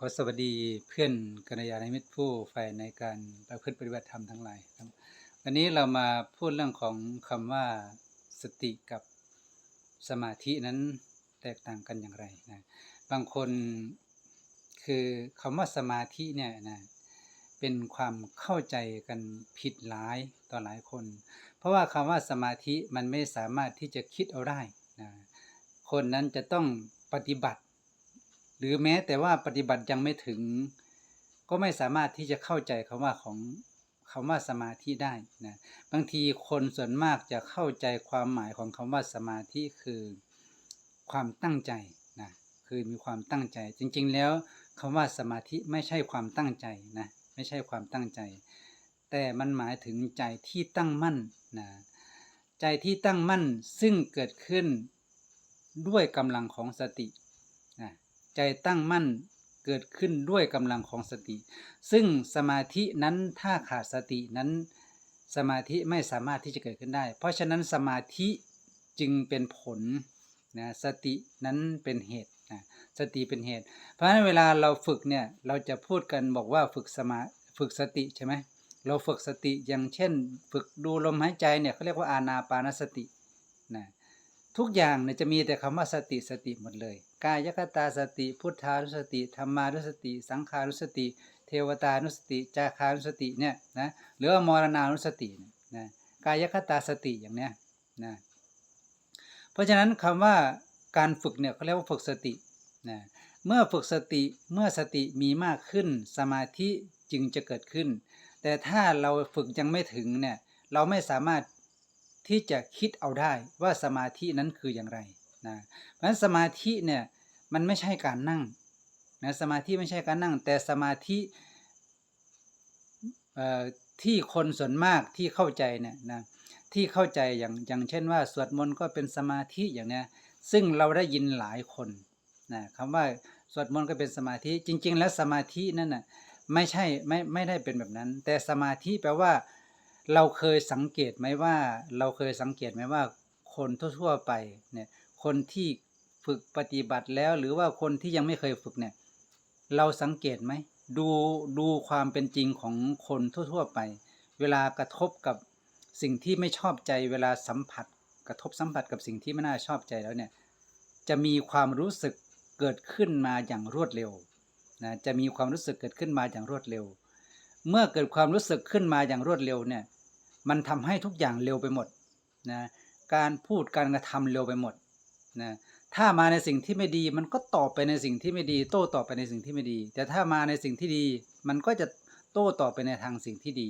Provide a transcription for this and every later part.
ขอสวัสดีเพื่อนกัลยาณมิตรผู้ใฝ่ในการประพฤติปฏิบัติธรรมทั้งหลายครับวันนี้เรามาพูดเรื่องของคำว่าสติกับสมาธินั้นแตกต่างกันอย่างไรนะบางคนคือคำว่าสมาธิเนี่ยนะเป็นความเข้าใจกันผิดหลายต่อหลายคน เพราะว่าคำว่าสมาธิมันไม่สามารถที่จะคิดเอาได้นะคนนั้นจะต้องปฏิบัติ หรือแม้แต่ว่าปฏิบัติยังไม่ถึง ก็ไม่สามารถที่จะเข้าใจคำว่าของคำว่าสมาธิได้นะบางทีคนส่วนมากจะเข้าใจความหมายของคำว่าสมาธิคือความตั้งใจนะคือมีความตั้งใจ จริง ๆ แล้วคำว่าสมาธิไม่ใช่ความตั้งใจนะไม่ใช่ความตั้งใจ แต่มันหมายถึงใจที่ตั้งมั่นนะใจที่ตั้งมั่นซึ่งเกิดขึ้นด้วยกำลังของสติ ใจตั้งมั่นเกิดขึ้นด้วยกำลังของสติ ซึ่งสมาธินั้นถ้าขาดสตินั้น สมาธิไม่สามารถที่จะเกิดขึ้นได้ เพราะฉะนั้นสมาธิจึงเป็นผลนะสตินั้นเป็นเหตุนะสติเป็นเหตุ เพราะฉะนั้นเวลาเราฝึกเนี่ยเราจะพูดกันบอกว่าฝึกสมาฝึกสติใช่ไหมเราฝึกสติอย่างเช่น ฝึกดูลมหายใจเนี่ยเขาเรียกว่าอานาปานสติ ทุกอย่างเนี่ยจะมีแต่คำว่าสติสติหมดเลย กายคตาสติ พุทธานุสติธรรมานุสติ สังขานุสติ เทวตานุสติ จาคานุสติเนี่ยนะหรือว่ามรณานุสติเนี่ยนะกายคตาสติอย่างเนี้ยนะเพราะฉะนั้นคำว่าการฝึกเนี่ยเขาเรียกว่าฝึกสตินะเมื่อฝึกสติเมื่อสติมีมากขึ้นสมาธิจึงจะเกิดขึ้น แต่ถ้าเราฝึกยังไม่ถึงเนี่ยเราไม่สามารถ ที่จะคิดเอาได้ว่าสมาธินั้นคืออย่างไรนะเพราะฉะนั้นสมาธิเนี่ยมันไม่ใช่การนั่งนะสมาธิไม่ใช่การนั่ง แต่สมาธิเอ่อที่คนส่วนมากที่เข้าใจเนี่ยนะที่เข้าใจอย่างอย่างเช่นว่า สวดมนต์ก็เป็นสมาธิอย่างเนี้ยซึ่งเราได้ยินหลายคนนะคำว่าสวดมนต์ก็เป็นสมาธิจริง ๆ แล้วสมาธินั่นน่ะไม่ใช่ไม่ไม่ได้เป็นแบบนั้น แต่สมาธิแปลว่า เราเคยสังเกตไหมว่า เราเคยสังเกตไหมว่า คนทั่วๆไปเนี่ยคนที่ฝึกปฏิบัติแล้ว หรือว่าคนที่ยังไม่เคยฝึกเนี่ย เราสังเกตไหมดูดูความเป็นจริงของคนทั่วๆไป เวลากระทบกับสิ่งที่ไม่ชอบใจ เวลาสัมผัส กระทบสัมผัสกับสิ่งที่ไม่น่าชอบใจแล้วเนี่ยจะมีความรู้สึกเกิดขึ้นมาอย่างรวดเร็วนะจะมีความรู้สึกเกิดขึ้นมาอย่างรวดเร็ว เมื่อเกิดความรู้สึกขึ้นมาอย่างรวดเร็วเนี่ย มันทำให้ทุกอย่างเร็วไปหมดนะการพูดการกระทำเร็วไปหมดนะถ้ามาในสิ่งที่ไม่ดีมันก็ตอบไปในสิ่งที่ไม่ดี โต้ตอบไปในสิ่งที่ไม่ดี แต่ถ้ามาในสิ่งที่ดี มันก็จะโต้ตอบไปในทางสิ่งที่ดี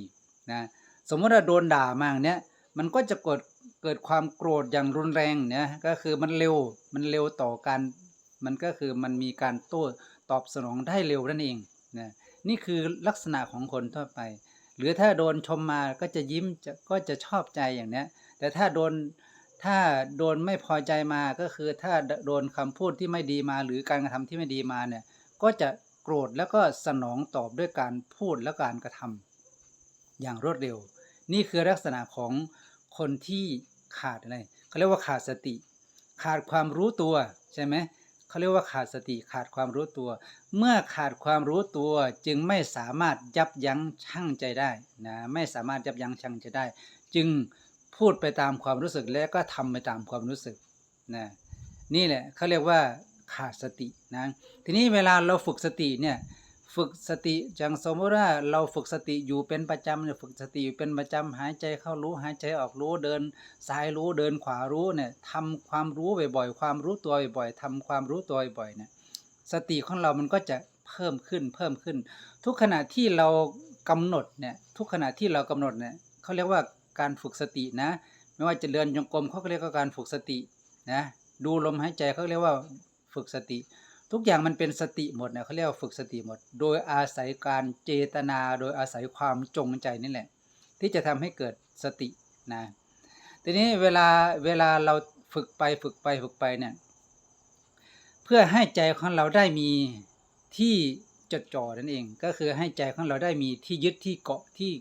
นะสมมติว่าโดนด่ามาอย่างเนี้ยมันก็จะเกิดเกิดความโกรธอย่างรุนแรงเนี่ยก็คือมันเร็วมันเร็วต่อการมันก็คือมันมีการโต้ตอบสนองได้เร็วนั่นเองนะนี่คือลักษณะของคนทั่วไป หรือถ้าโดนชมมาก็จะยิ้มจะก็จะชอบใจอย่างเนี้ย แต่ถ้าโดนถ้าโดนไม่พอใจมาก็คือถ้าโดนคำพูดที่ไม่ดีมา หรือการกระทำที่ไม่ดีมาเนี่ยก็จะโกรธแล้วก็สนองตอบด้วยการพูดและการกระทำอย่างรวดเร็ว นี่คือลักษณะของคนที่ขาดอะไรเขาเรียกว่าขาดสติ ขาดความรู้ตัวใช่ไหม เขาเรียกว่าขาดสติขาดความรู้ตัว เมื่อขาดความรู้ตัวจึงไม่สามารถยับยั้งชั่งใจได้นะไม่สามารถยับยั้งชั่งใจได้ จึงพูดไปตามความรู้สึกแล้วก็ทำไปตามความรู้สึกนะนี่แหละเขาเรียกว่าขาดสตินะทีนี้เวลาเราฝึกสติเนี่ย ฝึกสติอย่างสมมติว่าเราฝึกสติอยู่เป็นประจำเนี่ยฝึกสติอยู่เป็นประจำหายใจเข้ารู้หายใจออกรู้เดิน ซ้ายรู้เดินขวารู้เนี่ยทำความรู้บ่อยๆความรู้ตัวบ่อยๆทำความรู้ตัวบ่อยๆเนี่ยสติของเรามันก็จะเพิ่มขึ้นเพิ่มขึ้น ทุกขณะที่เรากำหนดเนี่ยทุกขณะที่เรากำหนดเนี่ยเขาเรียกว่าการฝึกสตินะ ไม่ว่าจะเดินจงกรมเขาก็เรียกว่าการฝึกสตินะดูลมหายใจเขาเรียกว่าฝึกสติ ทุกอย่างมันเป็นสติหมดเนี่ยเขาเรียกว่าฝึกสติหมด โดยอาศัยการเจตนาโดยอาศัยความจงใจนี่แหละ ที่จะทำให้เกิดสตินะทีนี้เวลาเวลาเราฝึกไปฝึกไปฝึกไปเนี่ยเพื่อให้ใจของเราได้มีที่จดจ่อนั่นเอง ก็คือให้ใจของเราได้มีที่ยึดที่เกาะที่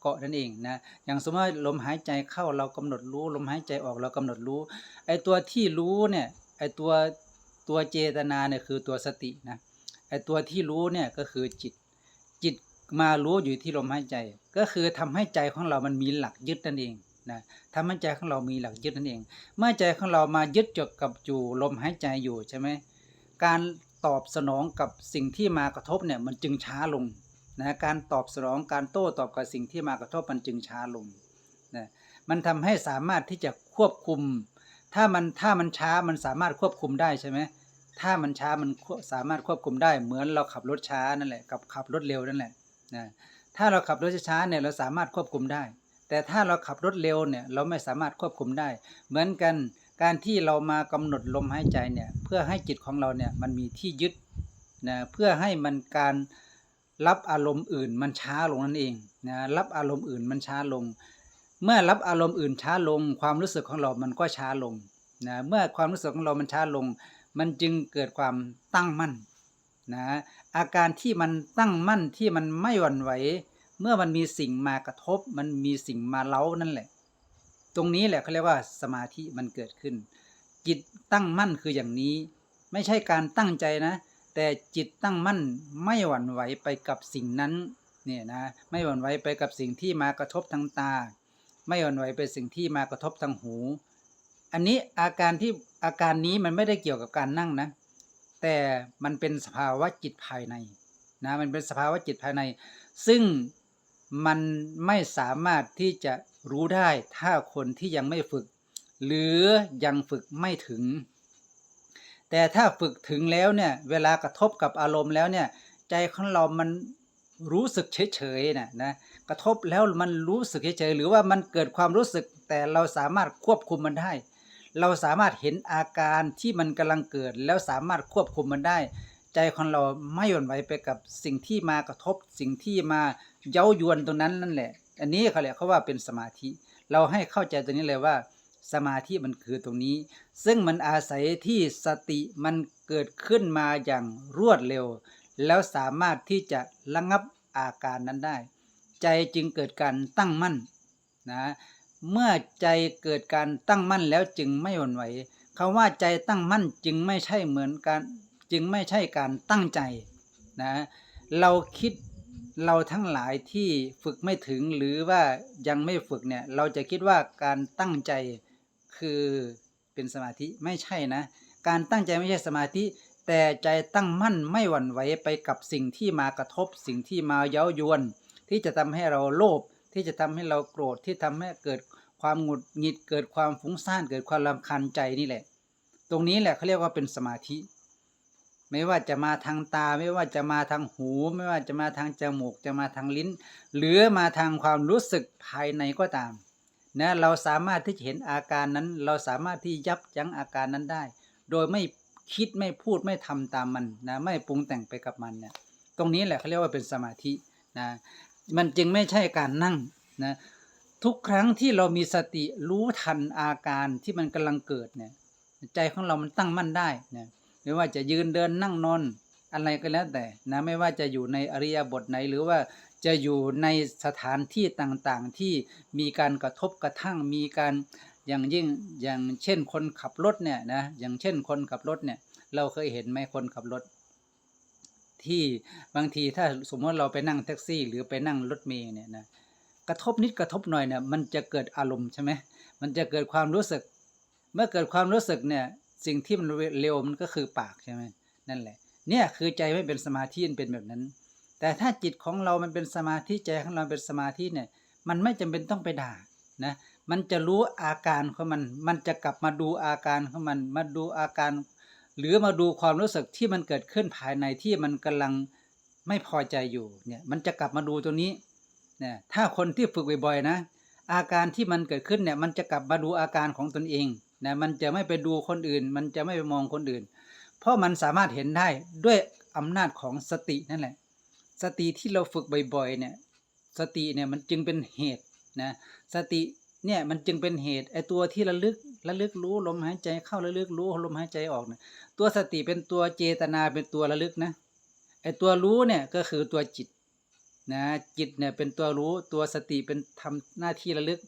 เกาะนั่นเองนะอย่างสมมติว่าลมหายใจเข้าเรากำหนดรู้ ลมหายใจออกเรากำหนดรู้ไอตัวที่รู้เนี่ยไอตัว ตัวเจตนาเนี่ยคือตัวสตินะไอตัวที่รู้เนี่ยก็คือจิต จิตมารู้อยู่ที่ลมหายใจ ก็คือทำให้ใจของเรามันมีหลักยึดนั่นเองนะทำให้ใจของเรามีหลักยึดนั่นเอง เมื่อใจของเรามายึดจดกับอยู่ลมหายใจอยู่ใช่ไหมการตอบสนองกับสิ่งที่มากระทบเนี่ยมันจึงช้าลงนะการตอบสนองการโต้ตอบกับสิ่งที่มากระทบมันจึงช้าลงนะมันทำให้สามารถที่จะควบคุม ถ้ามันถ้ามันช้ามันสามารถควบคุมได้ใช่ไหม ถ้ามันช้ามันสามารถควบคุมได้เหมือนเราขับรถช้านั่นแหละกับขับรถเร็วนั่นแหละนะถ้าเราขับรถช้าเนี่ยเราสามารถควบคุมได้ แต่ถ้าเราขับรถเร็วเนี่ยเราไม่สามารถควบคุมได้ เหมือนกันการที่เรามากำหนดลมหายใจเนี่ยเพื่อให้จิตของเราเนี่ยมันมีที่ยึดนะเพื่อให้มันการรับอารมณ์อื่นมันช้าลงนั่นเองนะรับอารมณ์อื่นมันช้าลง เมื่อรับอารมณ์อื่นช้าลง ความรู้สึกของเรามันก็ช้าลงนะเมื่อความรู้สึกของเรามันช้าลง มันจึงเกิดความตั้งมั่นนะอาการที่มันตั้งมั่นที่มันไม่หวั่นไหว เมื่อมันมีสิ่งมากระทบ มันมีสิ่งมาเล้านั่นแหละ ตรงนี้แหละเขาเรียกว่าสมาธิมันเกิดขึ้น จิตตั้งมั่นคืออย่างนี้ ไม่ใช่การตั้งใจนะ แต่จิตตั้งมั่นไม่หวั่นไหวไปกับสิ่งนั้นเนี่ยนะไม่หวั่นไหวไปกับสิ่งที่มากระทบทางตา ไม่หวั่นไหวไปสิ่งที่มากระทบทางหู อันนี้อาการที่อาการนี้มันไม่ได้เกี่ยวกับการนั่งนะ แต่มันเป็นสภาวะจิตภายในนะมันเป็นสภาวะจิตภายใน ซึ่งมันไม่สามารถที่จะรู้ได้ถ้าคนที่ยังไม่ฝึก หรือยังฝึกไม่ถึง แต่ถ้าฝึกถึงแล้วเนี่ยเวลากระทบกับอารมณ์แล้วเนี่ยใจของเรามันรู้สึกเฉยๆนะนะกระทบแล้วมันรู้สึกเฉยๆหรือว่ามันเกิดความรู้สึกแต่เราสามารถควบคุมมันได้ เราสามารถเห็นอาการที่มันกำลังเกิด แล้วสามารถควบคุมมันได้ ใจของเราไม่หวั่นไหวไปกับสิ่งที่มากระทบ สิ่งที่มาเย้ายวนตรงนั้นนั่นแหละ อันนี้เขาเรียกเขาว่าเป็นสมาธิ เราให้เข้าใจตรงนี้เลยว่า สมาธิมันคือตรงนี้ ซึ่งมันอาศัยที่สติมันเกิดขึ้นมาอย่างรวดเร็ว แล้วสามารถที่จะระงับอาการนั้นได้ ใจจึงเกิดการตั้งมั่นนะ เมื่อใจเกิดการตั้งมั่นแล้วจึงไม่หวั่นไหวคำว่าใจตั้งมั่นจึงไม่ใช่เหมือนการจึงไม่ใช่การตั้งใจนะเราคิดเราทั้งหลายที่ฝึกไม่ถึงหรือว่ายังไม่ฝึกเนี่ยเราจะคิดว่าการตั้งใจคือเป็นสมาธิไม่ใช่นะ การตั้งใจไม่ใช่สมาธิ แต่ใจตั้งมั่นไม่หวั่นไหวไปกับสิ่งที่มากระทบสิ่งที่มาเย้ายวน ที่จะทำให้เราโลภ ที่จะทำให้เราโกรธที่ทำให้เกิดความหงุดหงิดเกิดความฟุ้งซ่านเกิดความรำคาญใจนี่แหละ ตรงนี้แหละเขาเรียกว่าเป็นสมาธิ ไม่ว่าจะมาทางตา ไม่ว่าจะมาทางหู ไม่ว่าจะมาทางจมูกจะมาทางลิ้น หรือมาทางความรู้สึกภายในก็ตามนะเราสามารถที่จะเห็นอาการนั้น เราสามารถที่ยับยั้งอาการนั้นได้ โดยไม่คิดไม่พูดไม่ทำตามมันนะไม่ปรุงแต่งไปกับมันเนี่ยตรงนี้แหละเขาเรียกว่าเป็นสมาธินะ มันจึงไม่ใช่การนั่งนะทุกครั้งที่เรามีสติรู้ทันอาการที่มันกำลังเกิดเนี่ยใจของเรามันตั้งมั่นได้นะไม่ว่าจะยืนเดินนั่งนอนอะไรก็แล้วแต่นะไม่ว่าจะอยู่ในอริยบทไหน หรือว่าจะอยู่ในสถานที่ต่างๆที่มีการกระทบกระทั่งมีการอย่างยิ่งอย่างเช่นคนขับรถเนี่ยนะอย่างเช่นคนขับรถเนี่ยเราเคยเห็นไหมคนขับรถ ที่บางทีถ้าสมมติเราไปนั่งแท็กซี่ หรือไปนั่งรถเมล์เนี่ยนะกระทบนิดกระทบหน่อยเนี่ยมันจะเกิดอารมณ์ใช่ไหมมันจะเกิดความรู้สึก เมื่อเกิดความรู้สึกเนี่ยสิ่งที่มันเร็วมันก็คือปากใช่ไหมนั่นแหละ เนี่ยคือใจไม่เป็นสมาธิมันเป็นแบบนั้น แต่ถ้าจิตของเรามันเป็นสมาธิใจของเราเป็นสมาธิเนี่ยมันไม่จำเป็นต้องไปด่านะมันจะรู้อาการของมัน มันจะกลับมาดูอาการของมัน มาดูอาการ หรือมาดูความรู้สึกที่มันเกิดขึ้นภายในที่มันกำลังไม่พอใจอยู่เนี่ยมันจะกลับมาดูตัวนี้เนี่ยถ้าคนที่ฝึกบ่อยๆนะ อาการที่มันเกิดขึ้นเนี่ยมันจะกลับมาดูอาการของตนเองนะมันจะไม่ไปดูคนอื่น มันจะไม่ไปมองคนอื่น เพราะมันสามารถเห็นได้ด้วยอำนาจของสตินั่นแหละ สติที่เราฝึกบ่อยๆเนี่ยสติเนี่ยมันจึงเป็นเหตุนะสติเนี่ยมันจึงเป็นเหตุไอตัวที่ระลึก ระลึกรู้ลมหายใจเข้าระลึกรู้ลมหายใจออกเนี่ยตัวสติเป็นตัวเจตนาเป็นตัวระลึกนะไอตัวรู้เนี่ยก็คือตัวจิตนะจิตเนี่ยเป็นตัวรู้ตัวสติเป็นทำหน้าที่ระลึก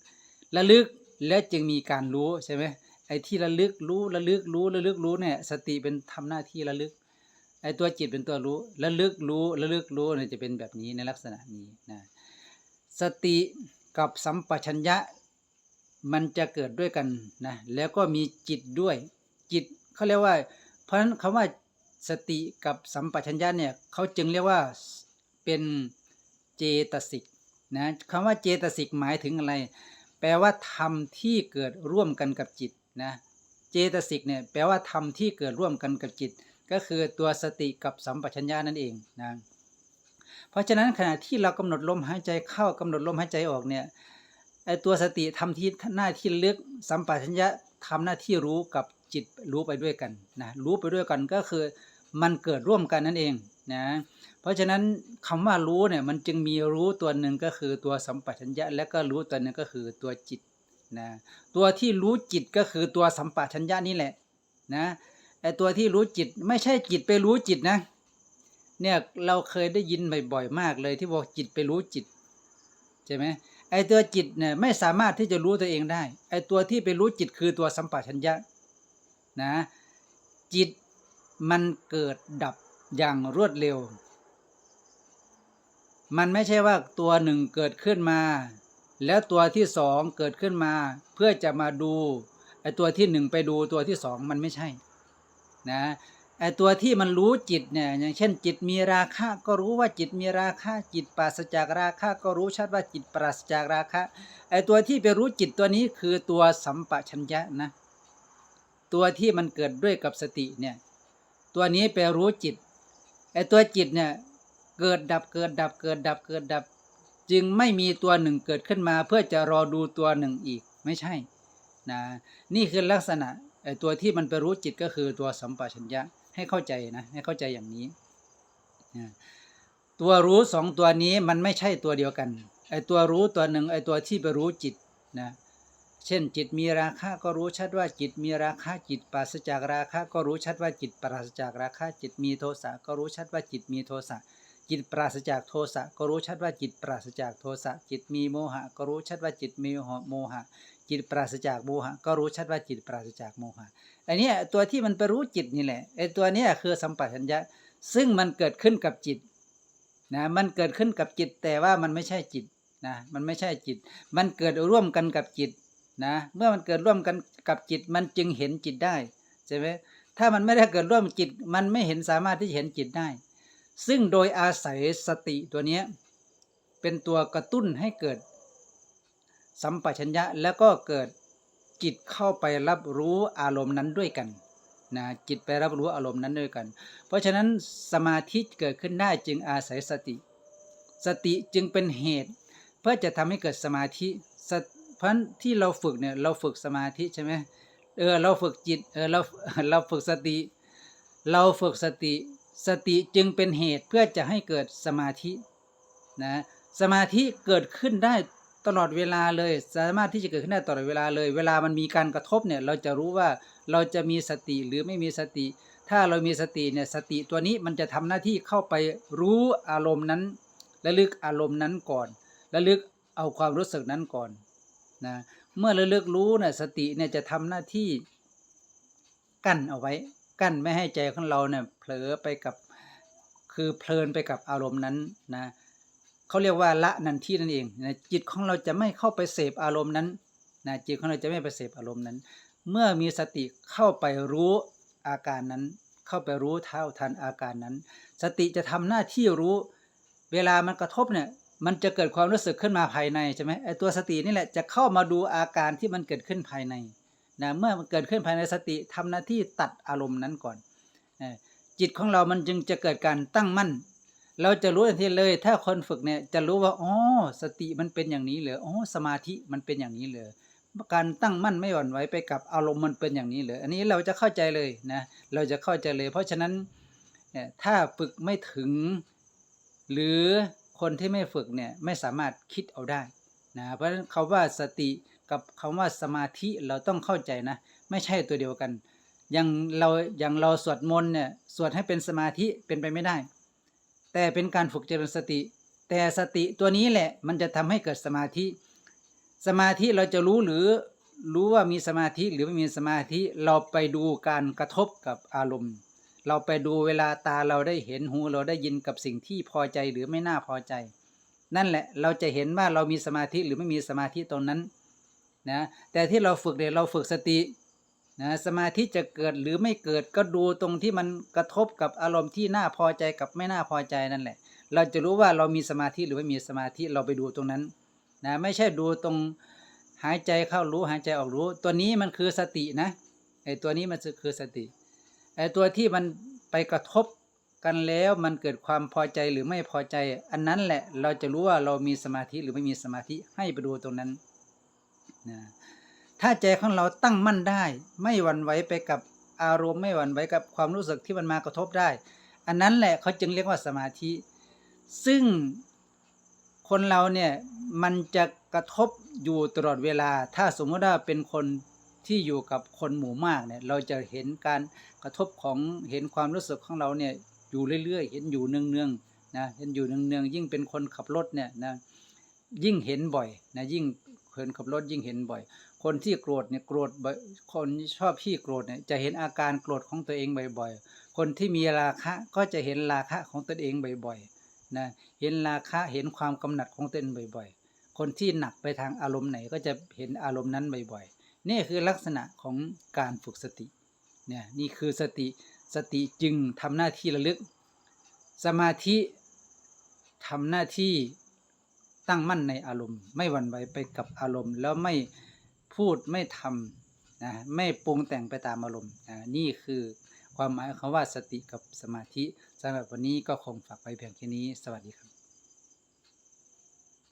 ระลึกแล้วจึงมีการรู้ใช่ไหมไอ้ที่ระลึกรู้ระลึกรู้ระลึกรู้เนี่ยสติเป็นทำหน้าที่ระลึกไอ้ตัวจิตเป็นตัวรู้ระลึกรู้ระลึกรู้เนี่ยจะเป็นแบบนี้ในลักษณะนี้นะสติกับสัมปชัญญะ มันจะเกิดด้วยกันนะแล้วก็มีจิตด้วยจิตเขาเรียกว่า เพราะฉะนั้นคำว่าสติกับสัมปชัญญะเนี่ยเขาจึงเรียกว่าเป็นเจตสิกนะคำว่าเจตสิกหมายถึงอะไร แปลว่าธรรมที่เกิดร่วมกันกับจิตนะเจตสิกเนี่ยแปลว่าธรรมที่เกิดร่วมกันกับจิต ก็คือตัวสติกับสัมปชัญญะนั่นเองนะเพราะฉะนั้นขณะที่เรากำหนดลมหายใจเข้ากำหนดลมหายใจออกเนี่ย ไอตัวสติทำที่หน้าที่ลึกสัมปชัญญะทำหน้าที่รู้กับจิตรู้ไปด้วยกันนะรู้ไปด้วยกันก็คือมันเกิดร่วมกันนั่นเองนะเพราะฉะนั้นคำว่ารู้เนี่ยมันจึงมีรู้ตัวหนึ่งก็คือตัวสัมปชัญญะ และก็รู้ตัวหนึ่งก็คือตัวจิตนะตัวที่รู้จิตก็คือตัวสัมปชัญญะนี่แหละนะไอตัวที่รู้จิตไม่ใช่จิตไปรู้จิตนะเนี่ยเราเคยได้ยินบ่อยๆมากเลยที่บอกจิตไปรู้จิตใช่ไหม ไอตัวจิตเนี่ยไม่สามารถที่จะรู้ตัวเองได้ ไอตัวที่ไปรู้จิตคือตัวสัมปชัญญะนะจิตมันเกิดดับอย่างรวดเร็ว มันไม่ใช่ว่าตัวหนึ่งเกิดขึ้นมา แล้วตัวที่สองเกิดขึ้นมา เพื่อจะมาดูไอตัวที่หนึ่งไปดูตัวที่สองมันไม่ใช่นะ ไอตัวที่มันรู้จิตเนี่ยอย่างเช่น จิตมีราคะก็รู้ว่าจิตมีราคะ จิตปราศจากราคะก็รู้ชัดว่าจิตปราศจากราคะไอตัวที่ไปรู้จิตตัวนี้คือตัวสัมปชัญญะนะตัวที่มันเกิดด้วยกับสติเนี่ยตัวนี้ไปรู้จิตไอตัวจิตเนี่ยเกิดดับเกิดดับเกิดดับเกิดดับ จึงไม่มีตัวหนึ่งเกิดขึ้นมา เพื่อจะรอดูตัวหนึ่งอีกไม่ใช่นะนี่คือลักษณะไอตัวที่มันไปรู้จิตก็คือตัวสัมปชัญญะ ให้เข้าใจนะ ให้เข้าใจอย่างนี้ ตัวรู้สองตัวนี้มันไม่ใช่ตัวเดียวกัน ไอตัวรู้ตัวหนึ่งไอตัวที่ไปรู้จิตนะ เช่นจิตมีราคะก็รู้ชัดว่าจิตมีราคะจิตปราศจากราคะก็รู้ชัดว่าจิตปราศจากราคะจิตมีโทสะก็รู้ชัดว่าจิตมีโทสะจิตปราศจากโทสะก็รู้ชัดว่าจิตปราศจากโทสะจิตมีโมหะ ก็รู้ชัดว่าจิตมีโมหะ จิตปราศจากโมหะก็รู้ชัดว่าจิตปราศจากโมหะไอันนี้ตัวที่มันไปรู้จิตนี่แหละไอ้ตัวเนี้ยคือสัมปชัญญะซึ่งมันเกิดขึ้นกับจิตนะมันเกิดขึ้นกับจิตแต่ว่ามันไม่ใช่จิตนะมันไม่ใช่จิต มันเกิดร่วมกันกับจิตนะเมื่อมันเกิดร่วมกันกับจิต มันจึงเห็นจิตได้ใช่ไหมถ้ามันไม่ได้เกิดร่วมจิต มันไม่เห็นสามารถที่จะเห็นจิตได้ ซึ่งโดยอาศัยสติตัวเนี้ยเป็นตัวกระตุ้นให้เกิด สัมปชัญญะแล้วก็เกิดจิตเข้าไปรับรู้อารมณ์นั้นด้วยกันนะจิตไปรับรู้อารมณ์นั้นด้วยกัน เพราะฉะนั้นสมาธิเกิดขึ้นได้จึงอาศัยสติ สติจึงเป็นเหตุ เพื่อจะทำให้เกิดสมาธิเพราะที่เราฝึกเนี่ยเราฝึกสมาธิใช่ไหมเออเราฝึกจิตเออเราเราฝึกสติ เราฝึกสติสติจึงเป็นเหตุเพื่อจะให้เกิดสมาธินะสมาธิเกิดขึ้นได้ ตลอดเวลาเลย สามารถที่จะเกิดขึ้นได้ตลอดเวลาเลย เวลามันมีการกระทบเนี่ยเราจะรู้ว่าเราจะมีสติหรือไม่มีสติ ถ้าเรามีสติเนี่ยสติตัวนี้มันจะทำหน้าที่เข้าไปรู้อารมณ์นั้นและลึกอารมณ์นั้นก่อนและลึกเอาความรู้สึกนั้นก่อนนะเมื่อระลึกรู้เนี่ยสติเนี่ยจะทำหน้าที่กั้นเอาไว้ กั้นไม่ให้ใจของเราเนี่ยเผลอไปกับคือเพลินไปกับอารมณ์นั้นนะ เขาเรียกว่าละนันที่นั่นเองนะจิตของเราจะไม่เข้าไปเสพอารมณ์นั้นนะจิตของเราจะไม่ไปเสพอารมณ์นั้น เมื่อมีสติเข้าไปรู้อาการนั้น เข้าไปรู้เท่าทันอาการนั้น สติจะทำหน้าที่รู้ เวลามันกระทบเนี่ยมันจะเกิดความรู้สึกขึ้นมาภายในใช่ไหมไอ้ตัวสตินี่แหละจะเข้ามาดูอาการที่มันเกิดขึ้นภายในนะเมื่อมันเกิดขึ้นภายในสติทำหน้าที่ตัดอารมณ์นั้นก่อนจิตของเรามันจึงจะเกิดการตั้งมั่น เราจะรู้ทันทีเลย ถ้าคนฝึกเนี่ยจะรู้ว่าอ๋อสติมันเป็นอย่างนี้เหรออ๋อสมาธิมันเป็นอย่างนี้เลยการตั้งมั่นไม่หวั่นไหวไปกับอารมณ์มันเป็นอย่างนี้เลยอันนี้เราจะเข้าใจเลยนะเราจะเข้าใจเลย เพราะฉะนั้นเนี่ยถ้าฝึกไม่ถึง หรือคนที่ไม่ฝึกเนี่ยไม่สามารถคิดเอาได้นะเพราะฉะนั้นคาว่าสติกับคำว่าสมาธิเราต้องเข้าใจนะ ไม่ใช่ตัวเดียวกันอย่างเราอย่างเราสวดมนต์เนี่ยสวดให้เป็นสมาธิเป็นไปไม่ได้ แต่เป็นการฝึกเจริญสติ แต่สติตัวนี้แหละมันจะทำให้เกิดสมาธิ สมาธิเราจะรู้หรือรู้ว่ามีสมาธิหรือไม่มีสมาธิเราไปดูการกระทบกับอารมณ์ เราไปดูเวลาตาเราได้เห็นหูเราได้ยินกับสิ่งที่พอใจหรือไม่น่าพอใจ นั่นแหละเราจะเห็นว่าเรามีสมาธิหรือไม่มีสมาธิตรงนั้นนะแต่ที่เราฝึกเนี่ยเราฝึกสติ นะสมาธิจะเกิดหรือไม่เกิดก็ดูตรงที่มันกระทบกับอารมณ์ที่น่าพอใจกับไม่น่าพอใจนั่นแหละ เราจะรู้ว่าเรามีสมาธิหรือไม่มีสมาธิเราไปดูตรงนั้นนะไม่ใช่ดูตรงหายใจเข้ารู้หายใจออกรู้ ตัวนี้มันคือสตินะไอตัวนี้มันคือสติไอตัวที่มันไปกระทบกันแล้วมันเกิดความพอใจหรือไม่พอใจ อันนั้นแหละเราจะรู้ว่าเรามีสมาธิหรือไม่มีสมาธิให้ไปดูตรงนั้นนะ ถ้าใจของเราตั้งมั่นได้ ไม่หวั่นไหวไปกับอารมณ์ไม่หวั่นไหวกับความรู้สึกที่มันมากระทบได้ อันนั้นแหละเขาจึงเรียกว่าสมาธิ ซึ่งคนเราเนี่ยมันจะกระทบอยู่ตลอดเวลา ถ้าสมมติว่าเป็นคนที่อยู่กับคนหมู่มากเนี่ยเราจะเห็นการกระทบของเห็นความรู้สึกของเราเนี่ยอยู่เรื่อยๆ เห็นอยู่เนืองๆนะเห็นอยู่เนืองๆยิ่งเป็นคนขับรถเนี่ยนะยิ่งเห็นบ่อยนะยิ่งคนขับรถยิ่งเห็นบ่อย คนที่โกรธเนี่ยโกรธบ่คนชอบขี้โกรธเนี่ยจะเห็นอาการโกรธของตัวเองบ่อยๆ คนที่มีราคะก็จะเห็นราคะของตนเองบ่อยๆนะเห็นราคะเห็นความกำหนัดของตนเองบ่อยๆ คนที่หนักไปทางอารมณ์ไหนก็จะเห็นอารมณ์นั้นบ่อยๆ นี่คือลักษณะของการฝึกสติเนี่ยนี่คือสติสติจึงทำหน้าที่ระลึก สมาธิทำหน้าที่ตั้งมั่นในอารมณ์ ไม่หวั่นไหวไปกับอารมณ์แล้วไม่ พูดไม่ทำนะไม่ปรุงแต่งไปตามอารมณ์นะนี่คือความหมายของคำว่าสติกับสมาธิสำหรับวันนี้ก็คงฝากไปเพียงแค่นี้สวัสดีครับ